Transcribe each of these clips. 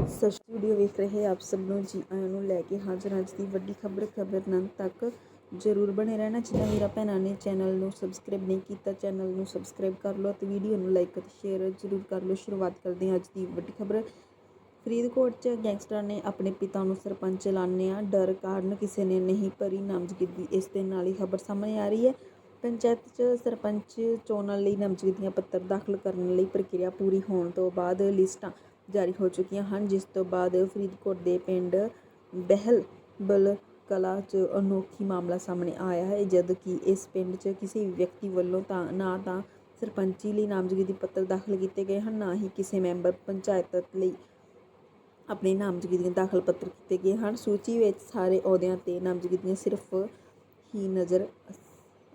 ਸਤਿ ਸੱਚ ਵੀਡੀਓ ਵੇਖ ਰਹੇ ਆਪ ਸਭ ਨੂੰ ਜੀ, ਆਇਆਂ ਨੂੰ ਲੈ ਕੇ ਹਾਜ਼ਰ ਅੱਜ ਦੀ ਵੱਡੀ ਖਬਰ ਖਬਰ ਨੰਨ ਤੱਕ ਜ਼ਰੂਰ ਬਣੇ ਰਹਿਣਾ। ਜਿਨ੍ਹਾਂ ਵੀਰਾਂ ਭੈਣਾਂ ਨੇ ਚੈਨਲ ਨੂੰ ਸਬਸਕ੍ਰਾਈਬ ਨਹੀਂ ਕੀਤਾ, ਚੈਨਲ ਨੂੰ ਸਬਸਕ੍ਰਾਈਬ ਕਰ ਲਓ ਤੇ ਵੀਡੀਓ ਨੂੰ ਲਾਈਕ ਅਤੇ ਸ਼ੇਅਰ ਜ਼ਰੂਰ ਕਰ ਲਓ। ਸ਼ੁਰੂਆਤ ਕਰਦੇ ਹਾਂ ਅੱਜ ਦੀ ਵੱਡੀ ਖਬਰ। ਫਰੀਦਕੋਟ 'ਚ ਗੈਂਗਸਟਰ ਨੇ ਆਪਣੇ ਪਿਤਾ ਨੂੰ ਸਰਪੰਚ ਐਲਾਨਿਆ। ਡਰ ਕਾਰਨ ਕਿਸੇ ਨੇ ਨਹੀਂ ਭਰੀ ਨਾਮਜ਼ਦਗੀ। ਇਸ ਦੇ ਨਾਲ ਹੀ ਖਬਰ ਸਾਹਮਣੇ ਆ ਰਹੀ ਹੈ। ਪੰਚਾਇਤ 'ਚ ਸਰਪੰਚ ਚੋਣਾਂ ਲਈ ਨਾਮਜ਼ਦਗੀਆਂ ਪੱਤਰ ਦਾਖਲ ਕਰਨ ਲਈ ਪ੍ਰਕਿਰਿਆ ਪੂਰੀ ਹੋਣ ਤੋਂ ਬਾਅਦ ਲਿਸਟਾਂ ਜਾਰੀ ਹੋ ਚੁੱਕੀਆਂ ਹਨ, ਜਿਸ ਤੋਂ ਬਾਅਦ ਫਰੀਦਕੋਟ ਦੇ ਪਿੰਡ ਬਹਿਲ ਬਲ ਕਲਾ 'ਚ ਅਨੋਖੀ ਮਾਮਲਾ ਸਾਹਮਣੇ ਆਇਆ ਹੈ ਜਦ ਕਿ ਇਸ ਪਿੰਡ 'ਚ ਕਿਸੇ ਵੀ ਵਿਅਕਤੀ ਵੱਲੋਂ ਤਾਂ, ਨਾ ਤਾਂ ਸਰਪੰਚੀ ਲਈ ਨਾਮਜ਼ਦਗੀ ਪੱਤਰ ਦਾਖਲ ਕੀਤੇ ਗਏ ਹਨ, ਨਾ ਹੀ ਕਿਸੇ ਮੈਂਬਰ ਪੰਚਾਇਤ ਲਈ ਆਪਣੇ ਨਾਮਜ਼ਦਗੀ ਦਾਖਲ ਪੱਤਰ ਕੀਤੇ ਗਏ ਹਨ। ਸੂਚੀ ਵਿੱਚ ਸਾਰੇ ਅਹੁਦਿਆਂ ਤੇ ਨਾਮਜ਼ਦਗੀਆਂ ਸਿਰਫ ਹੀ ਨਜ਼ਰ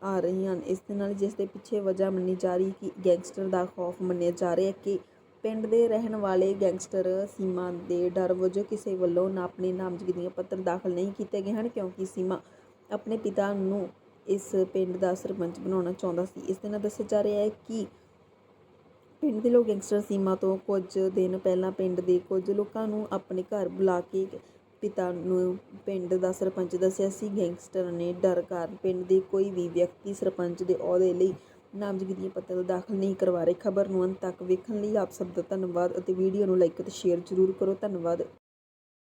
ਆ ਰਹੀਆਂ ਹਨ। ਇਸ ਦੇ ਨਾਲ ਜਿਸ ਦੇ ਪਿੱਛੇ ਵਜ੍ਹਾ ਮੰਨੀ ਜਾ ਰਹੀ ਕਿ ਗੈਂਗਸਟਰ ਦਾ ਖੌਫ ਮੰਨਿਆ ਜਾ ਰਿਹਾ ਕਿ ਪਿੰਡ ਦੇ ਰਹਿਣ ਵਾਲੇ ਗੈਂਗਸਟਰ ਸੀਮਾ ਦੇ ਡਰ ਵਜੋਂ ਕਿਸੇ ਵੱਲੋਂ ਨਾ ਆਪਣੇ ਨਾਮਜ਼ਦਗੀਆਂ ਪੱਤਰ ਦਾਖਲ ਨਹੀਂ ਕੀਤੇ ਗਏ ਹਨ, ਕਿਉਂਕਿ ਸੀਮਾ ਆਪਣੇ ਪਿਤਾ ਨੂੰ ਇਸ ਪਿੰਡ ਦਾ ਸਰਪੰਚ ਬਣਾਉਣਾ ਚਾਹੁੰਦਾ ਸੀ। ਇਸ ਦੇ ਨਾਲ ਦੱਸਿਆ ਜਾ ਰਿਹਾ ਹੈ ਕਿ ਪਿੰਡ ਦੇ ਲੋਕ ਗੈਂਗਸਟਰ ਸੀਮਾ ਤੋਂ ਕੁਝ ਦਿਨ ਪਹਿਲਾਂ ਪਿੰਡ ਦੇ ਕੁਝ ਲੋਕਾਂ ਨੂੰ ਆਪਣੇ ਘਰ ਬੁਲਾ ਕੇ ਪਿਤਾ ਨੂੰ ਪਿੰਡ ਦਾ ਸਰਪੰਚ ਦੱਸਿਆ ਸੀ। ਗੈਂਗਸਟਰ ਨੇ ਡਰ ਕਾਰਨ ਪਿੰਡ ਦੇ ਕੋਈ ਵੀ ਵਿਅਕਤੀ ਸਰਪੰਚ ਦੇ ਅਹੁਦੇ ਲਈ ਨਾਮਜ਼ਦਗੀ ਪੱਤਰ ਦਾਖਲ ਨਹੀਂ ਕਰਵਾ ਰਹੇ, ਖਬਰ ਨੂੰ ਅੰਤ ਤੱਕ ਵੇਖਣ ਲਈ ਆਪ ਸਭ ਦਾ ਧੰਨਵਾਦ ਅਤੇ ਵੀਡੀਓ ਨੂੰ ਲਾਈਕ ਅਤੇ ਸ਼ੇਅਰ ਜ਼ਰੂਰ ਕਰੋ, ਧੰਨਵਾਦ।